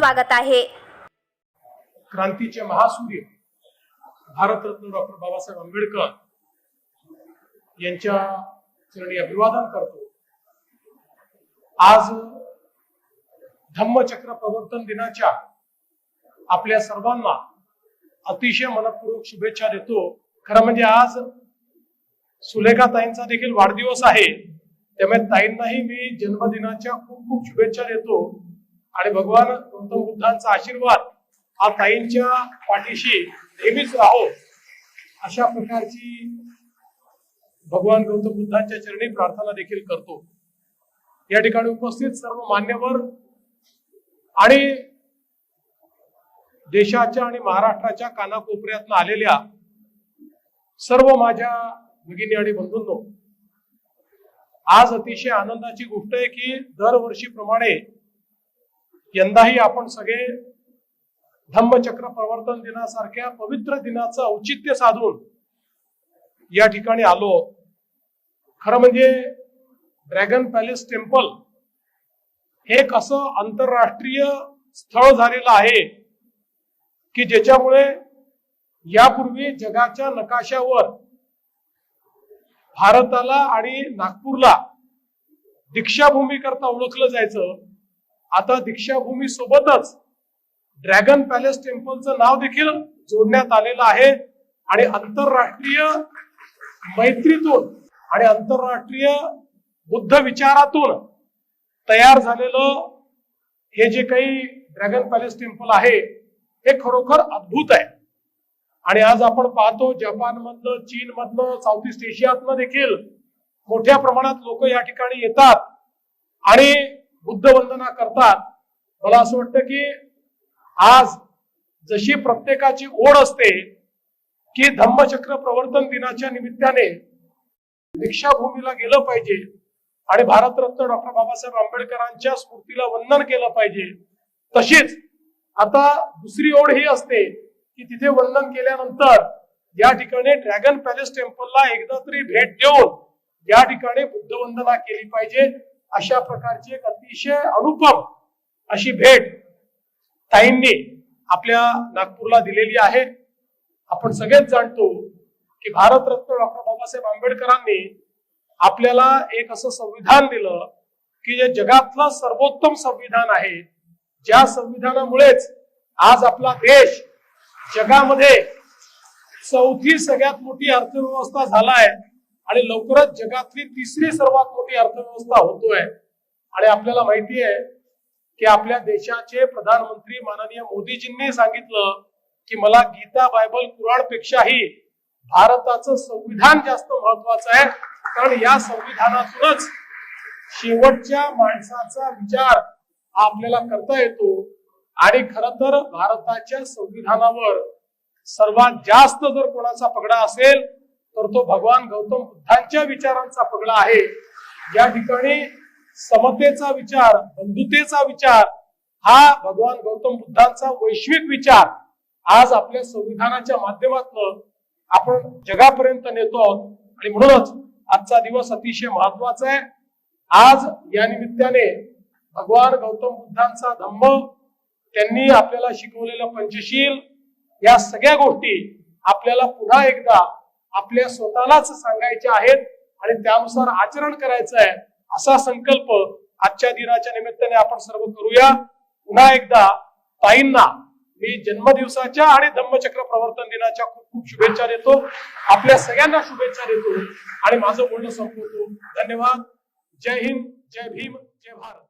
स्वागत आहे. क्रांतीचे महासूर्य भारतरत्न डॉक्टर बाबासाहेब आंबेडकर यांच्या चरणी अभिवादन करतो. आज धम्मचक्र प्रवर्तन दिनाच्या आपल्या सर्वांना अतिशय मनपूर्वक शुभेच्छा देतो. खरं म्हणजे आज सुलेखा ताईंचा देखील वाढदिवस आहे. त्यामुळे ताईंनाही मी जन्मदिनाच्या खूप खूप शुभेच्छा देतो. आणि भगवान गौतम बुद्धांचा आशीर्वाद हा ताईंच्या पाठीशी नेहमीच राहो. अशा प्रकारची भगवान गौतम बुद्धांच्या चरणी प्रार्थना देखील करतो. या ठिकाणी उपस्थित सर्व मान्यवर आणि देशाच्या आणि महाराष्ट्राच्या कानाकोपऱ्यातनं आलेल्या सर्व माझ्या भगिनी आणि बंधूंनो आज अतिशय आनंदाची गोष्ट आहे की दरवर्षीप्रमाणे यंदाही आपण सगळे धम्मचक्र प्रवर्तन दिनासारख्या पवित्र दिनाचं औचित्य साधून या ठिकाणी आलो खरं म्हणजे ड्रॅगन पॅलेस टेम्पल हे एक असं आंतरराष्ट्रीय स्थळ झालेलं आहे की ज्याच्यामुळे यापूर्वी जगाच्या नकाशावर भारताला आणि नागपूरला दीक्षाभूमी करता ओळखलं जायचं. आता दीक्षाभूमी सोबतच ड्रॅगन पॅलेस टेम्पलचं नाव देखील जोडण्यात आलेलं आहे. आणि आंतरराष्ट्रीय मैत्रीतून आणि आंतरराष्ट्रीय बुद्ध विचारातून तयार झालेलं हे जे काही ड्रॅगन पॅलेस टेम्पल आहे हे खरोखर अद्भुत आहे. आणि आज आपण पाहतो जपान चीनमधनं चीन साऊथ ईस्ट एशियातनं देखील मोठ्या प्रमाणात लोक या ठिकाणी येतात. आणि बुद्ध वंदना करतात मला असं वाटतं की आज जशी प्रत्येकाची ओढ असते की धम्मचक्र प्रवर्तन दिनाच्या निमित्ताने दीक्षाभूमीला गेलं पाहिजे आणि भारतरत्न डॉक्टर बाबासाहेब आंबेडकरांच्या स्मृतीला वंदन केलं पाहिजे तशीच आता दुसरी ओढ ही असते की तिथे वंदन केल्यानंतर या ठिकाणी ड्रॅगन पॅलेस टेम्पलला एकदा तरी भेट देऊन या ठिकाणी बुद्ध वंदना केली पाहिजे. अशा प्रकारची एक अतिशय अनुपम अशी भेट ताईंनी आपल्या नागपूरला दिलेली आहे. आपण सगळेच जाणतो की भारतरत्न डॉक्टर बाबासाहेब आंबेडकरांनी आपल्याला एक असं संविधान दिलं की जे जगातलं सर्वोत्तम संविधान आहे. ज्या संविधानामुळेच आज आपला देश जगामध्ये चौथी सगळ्यात मोठी अर्थव्यवस्था झालाय आणि लवकरच जगातली तिसरी सर्वात मोठी अर्थव्यवस्था होतोय. आणि आपल्याला माहिती आहे की आपल्या देशाचे प्रधानमंत्री माननीय मोदीजींनी सांगितलं की मला गीता बायबल कुराण पेक्षाही भारताचं संविधान जास्त महत्वाचं आहे. कारण या संविधानातूनच शेवटच्या माणसाचा विचार हा आपल्याला करता येतो. आणि खर तर भारताच्या संविधानावर सर्वात जास्त जर कोणाचा पगडा असेल तर तो भगवान गौतम बुद्धांच्या विचारांचा पगडा आहे. या ठिकाणी समतेचा विचार बंधुतेचा विचार हा भगवान गौतम बुद्धांचा वैश्विक विचार आज आपल्या संविधानाच्या माध्यमातून आपण जगापर्यंत नेतो आहोत. आणि म्हणूनच आजचा दिवस अतिशय महत्त्वाचा आहे. आज या निमित्ताने भगवान गौतम बुद्धांचा धम्म त्यांनी आपल्याला शिकवलेलं पंचशील या सगळ्या गोष्टी आपल्याला पुन्हा एकदा आपल्या स्वतःलाच सांगायचे आहेत आणि त्यानुसार आचरण करायचं आहे असा संकल्प आजच्या दिनाच्या निमित्ताने आपण सर्व करूया. पुन्हा एकदा ताईंना मी जन्मदिवसाच्या आणि धम्मचक्र प्रवर्तन दिनाच्या खूप खूप शुभेच्छा देतो. आपल्या सगळ्यांना शुभेच्छा देतो. आणि माझं बोलणं संपवतो. धन्यवाद. जय हिंद जय भीम जय भारत.